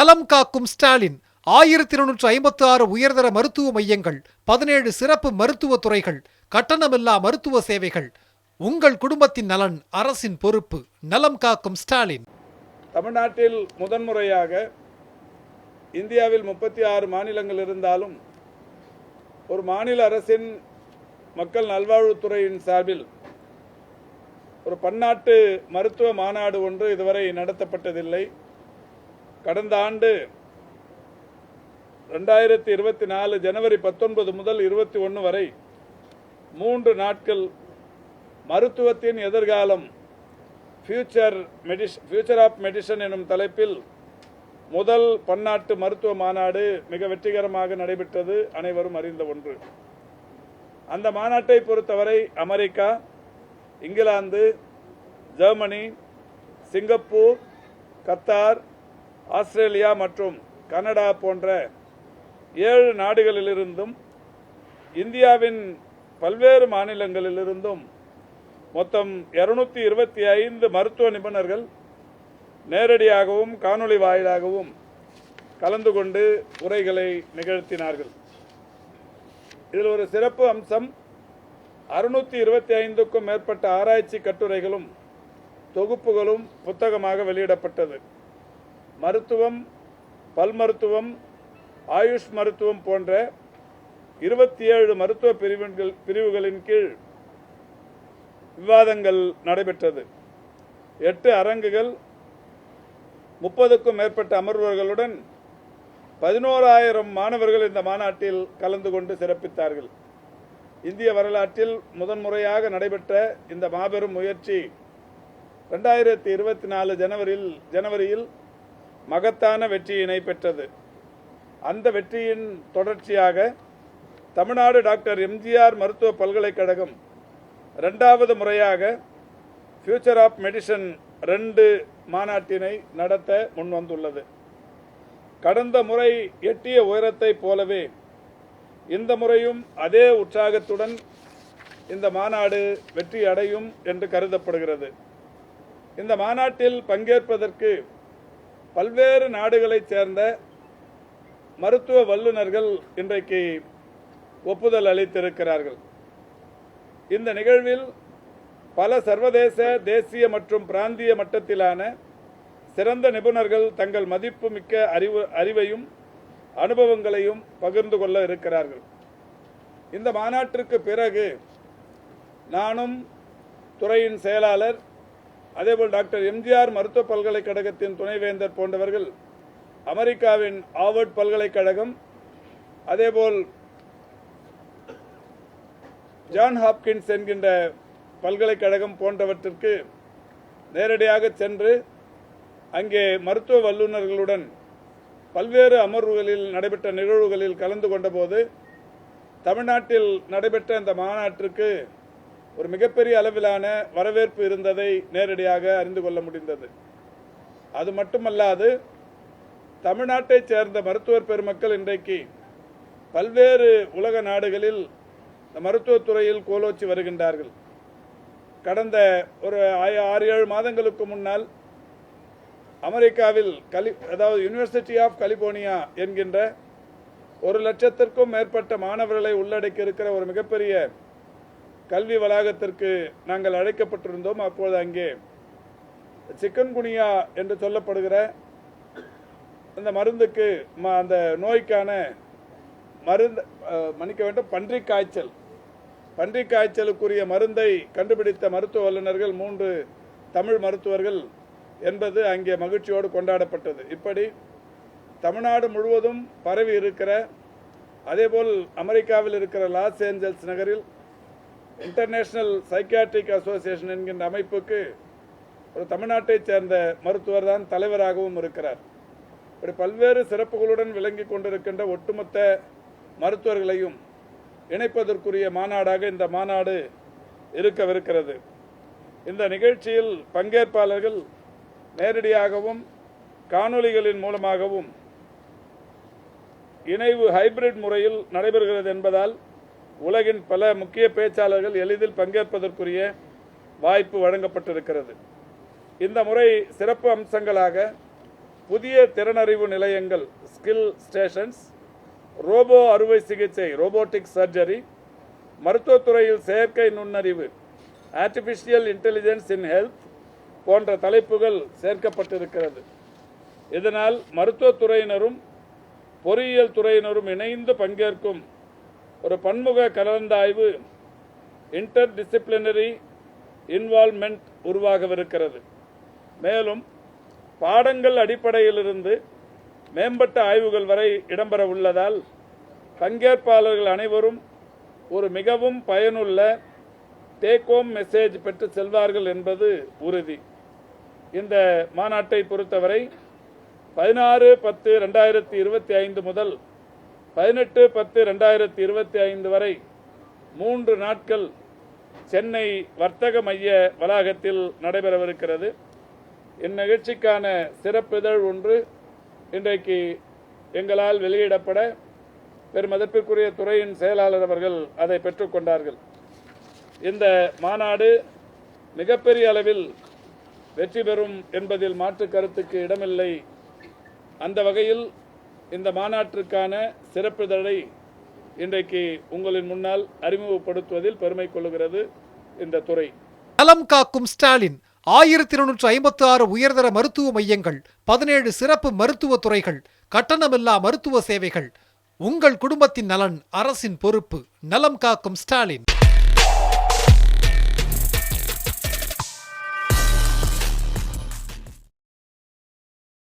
நலம் காக்கும் ஸ்டாலின். ஆயிரத்தி இருநூற்று ஐம்பத்தி ஆறு உயர்தர மருத்துவ மையங்கள் பதினேழு சிறப்பு மருத்துவ துறைகள் கட்டணமில்லா மருத்துவ சேவைகள். உங்கள் குடும்பத்தின் நலன் அரசின் பொறுப்பு. நலம் காக்கும் ஸ்டாலின். தமிழ்நாட்டில் முதன்முறையாக இந்தியாவில் முப்பத்தி ஆறு மாநிலங்கள் இருந்தாலும் ஒரு மாநில அரசின் மக்கள் நல்வாழ்வுத்துறையின் சார்பில் ஒரு பன்னாட்டு மருத்துவ மாநாடு ஒன்று இதுவரை நடத்தப்பட்டதில்லை. கடந்த ஆண்டு ரெண்டாயிரத்தி இருபத்தி நாலு ஜனவரி பத்தொன்பது முதல் இருபத்தி ஒன்று வரை மூன்று நாட்கள் மருத்துவத்தின் எதிர்காலம் ஃபியூச்சர் மெடிஷ் ஃபியூச்சர் ஆஃப் மெடிசன் எனும் தலைப்பில் முதல் பன்னாட்டு மருத்துவ மாநாடு மிக வெற்றிகரமாக நடைபெற்றது அனைவரும் அறிந்த ஒன்று. அந்த மாநாட்டை பொறுத்தவரை America England Germany Singapore Qatar Australia மற்றும் கனடா போன்ற ஏழு நாடுகளிலிருந்தும் இந்தியாவின் பல்வேறு மாநிலங்களிலிருந்தும் மொத்தம் இருநூத்தி இருபத்தி ஐந்து மருத்துவ நிபுணர்கள் நேரடியாகவும் காணொளி வாயிலாகவும் கலந்து கொண்டு உரைகளை நிகழ்த்தினார்கள். இதில் ஒரு சிறப்பு அம்சம் அறுநூத்தி இருபத்தி ஐந்துக்கும் மேற்பட்ட ஆராய்ச்சி கட்டுரைகளும் தொகுப்புகளும் புத்தகமாக வெளியிடப்பட்டது. மருத்துவம் பல் மருத்துவம் ஆயுஷ் மருத்துவம் போன்ற இருபத்தி ஏழு மருத்துவ பிரிவுகள் பிரிவுகளின் கீழ் விவாதங்கள் நடைபெற்றது. எட்டு அரங்குகள் முப்பதுக்கும் மேற்பட்ட அமர்வுகளுடன் பதினோராயிரம் மாணவர்கள் இந்த மாநாட்டில் கலந்து கொண்டு சிறப்பித்தார்கள். இந்திய வரலாற்றில் முதன்முறையாக நடைபெற்ற இந்த மாபெரும் முயற்சி ரெண்டாயிரத்தி இருபத்தி நாலு ஜனவரியில் ஜனவரியில் மகத்தான வெற்றியினை பெற்றது. அந்த வெற்றியின் தொடர்ச்சியாக தமிழ்நாடு டாக்டர் எம்ஜிஆர் மருத்துவ பல்கலைக்கழகம் ரெண்டாவது முறையாக ஃபியூச்சர் ஆஃப் மெடிசன் ரெண்டு மாநாட்டினை நடத்த முன்வந்துள்ளது. கடந்த முறை எட்டிய உயரத்தைப் போலவே இந்த முறையும் அதே உற்சாகத்துடன் இந்த மாநாடு வெற்றி அடையும் என்று கருதப்படுகிறது. இந்த மாநாட்டில் பங்கேற்பதற்கு பல்வேறு நாடுகளைச் சேர்ந்த மருத்துவ வல்லுநர்கள் இன்றைக்கு ஒப்புதல் அளித்திருக்கிறார்கள். இந்த நிகழ்வில் பல சர்வதேச தேசிய மற்றும் பிராந்திய மட்டத்திலான சிறந்த நிபுணர்கள் தங்கள் மதிப்புமிக்க அறிவு அறிவையும் அனுபவங்களையும் பகிர்ந்து கொள்ள இருக்கிறார்கள். இந்த மாநாட்டிற்கு பிறகு நானும் துறையின் செயலாளர் அதேபோல் டாக்டர் எம்ஜிஆர் மருத்துவ பல்கலைக்கழகத்தின் துணைவேந்தர் போன்றவர்கள் அமெரிக்காவின் ஆவர்ட் பல்கலைக்கழகம் அதேபோல் ஜான் ஹாப்கின்ஸ் என்கின்ற பல்கலைக்கழகம் போன்றவற்றிற்கு நேரடியாக சென்று அங்கே மருத்துவ வல்லுநர்களுடன் பல்வேறு அமர்வுகளில் நடைபெற்ற நிகழ்வுகளில் கலந்து கொண்டபோது தமிழ்நாட்டில் நடைபெற்ற இந்த மாநாட்டிற்கு ஒரு மிகப்பெரிய அளவிலான வரவேற்பு இருந்ததை நேரடியாக அறிந்து கொள்ள முடிந்தது. அது மட்டுமல்லாது தமிழ்நாட்டைச் சேர்ந்த மருத்துவர் பெருமக்கள் இன்றைக்கு பல்வேறு உலக நாடுகளில் இந்த மருத்துவத்துறையில் கோலோச்சி வருகின்றார்கள். கடந்த ஒரு ஆறு ஏழு மாதங்களுக்கு முன்னால் அமெரிக்காவில் கலி அதாவது யுனிவர்சிட்டி ஆஃப் கலிபோர்னியா என்கின்ற ஒரு லட்சத்திற்கும் மேற்பட்ட மாணவர்களை உள்ளடக்கி இருக்கிற ஒரு மிகப்பெரிய கல்வி வளாகத்திற்கு நாங்கள் அழைக்கப்பட்டிருந்தோம். அப்பொழுது அங்கே சிக்கன்குனியா என்று சொல்லப்படுகிற அந்த மருந்துக்கு அந்த நோய்க்கான மருந்து மன்னிக்க வேண்டும் பன்றிக் காய்ச்சல் பன்றி காய்ச்சலுக்குரிய மருந்தை கண்டுபிடித்த மருத்துவ வல்லுநர்கள் மூன்று தமிழ் மருத்துவர்கள் என்பது அங்கே மகிழ்ச்சியோடு கொண்டாடப்பட்டது. இப்படி தமிழ்நாடு முழுவதும் பரவி இருக்கிற அதேபோல் அமெரிக்காவில் இருக்கிற லாஸ் ஏஞ்சல்ஸ் நகரில் இன்டர்நேஷ்னல் சைக்கியாட்ரிக் அசோசியேஷன் என்கின்ற அமைப்புக்கு ஒரு தமிழ்நாட்டைச் சேர்ந்த மருத்துவர் தான் தலைவராகவும் இருக்கிறார். இப்படி பல்வேறு சிறப்புகளுடன் விளங்கி கொண்டிருக்கின்ற ஒட்டுமொத்த மருத்துவர்களையும் இணைப்பதற்குரிய மாநாடாக இந்த மாநாடு இருக்கவிருக்கிறது. இந்த நிகழ்ச்சியில் பங்கேற்பாளர்கள் நேரடியாகவும் காணொளிகளின் மூலமாகவும் இணைவு ஹைபிரிட் முறையில் நடைபெறுகிறது என்பதால் உலகின் பல முக்கிய பேச்சாளர்கள் எளிதில் பங்கேற்பதற்குரிய வாய்ப்பு வழங்கப்பட்டிருக்கிறது. இந்த முறை சிறப்பு அம்சங்களாக புதிய திறனறிவு நிலையங்கள் ஸ்கில் ஸ்டேஷன்ஸ் ரோபோ அறுவை சிகிச்சை ரோபோட்டிக் சர்ஜரி மருத்துவத்துறையில் செயற்கை நுண்ணறிவு ஆர்டிஃபிஷியல் இன்டெலிஜென்ஸ் இன் ஹெல்த் போன்ற தலைப்புகள் சேர்க்கப்பட்டிருக்கிறது. இதனால் மருத்துவத்துறையினரும் பொறியியல் துறையினரும் இணைந்து பங்கேற்கும் ஒரு பன்முக கலந்தாய்வு இன்டர் டிசிப்ளினரி இன்வால்மெண்ட் உருவாகவிருக்கிறது. மேலும் பாடங்கள் அடிப்படையிலிருந்து மேம்பட்ட ஆய்வுகள் வரை இடம்பெற உள்ளதால் பங்கேற்பாளர்கள் அனைவரும் ஒரு மிகவும் பயனுள்ள டேக் ஹோம் மெசேஜ் பெற்று செல்வார்கள் என்பது உறுதி. இந்த மாநாட்டை பொறுத்தவரை பதினாறு பத்து ரெண்டாயிரத்தி இருபத்தி ஐந்து முதல் பதினெட்டு பத்து ரெண்டாயிரத்தி இருபத்தி ஐந்து வரை மூன்று நாட்கள் சென்னை வர்த்தக மைய வளாகத்தில் நடைபெறவிருக்கிறது. இந்நிகழ்ச்சிக்கான சிறப்பிதழ் ஒன்று இன்றைக்கு எங்களால் வெளியிடப்பட பெருமதிப்பிற்குரிய துறையின் செயலாளர் அவர்கள் அதை பெற்றுக்கொண்டார்கள் இந்த மாநாடு மிகப்பெரிய அளவில் வெற்றி பெறும் என்பதில் மாற்று கருத்துக்கு இடமில்லை. அந்த வகையில் இந்த மாநாட்டிற்கான சிறப்பிதழை இன்றைக்கு உங்களின் முன்னால் அறிமுகப்படுத்துவதில் பெருமை கொள்கிறது இந்த துறை. நலம் காக்கும் ஸ்டாலின் ஆயிரத்தி இருநூற்று ஐம்பத்தி ஆறு உயர்தர மருத்துவ மையங்கள் பதினேழு சிறப்பு மருத்துவ துறைகள் கட்டணமில்லா மருத்துவ சேவைகள். உங்கள் குடும்பத்தின் நலன் அரசின் பொறுப்பு. நலம் காக்கும் ஸ்டாலின்.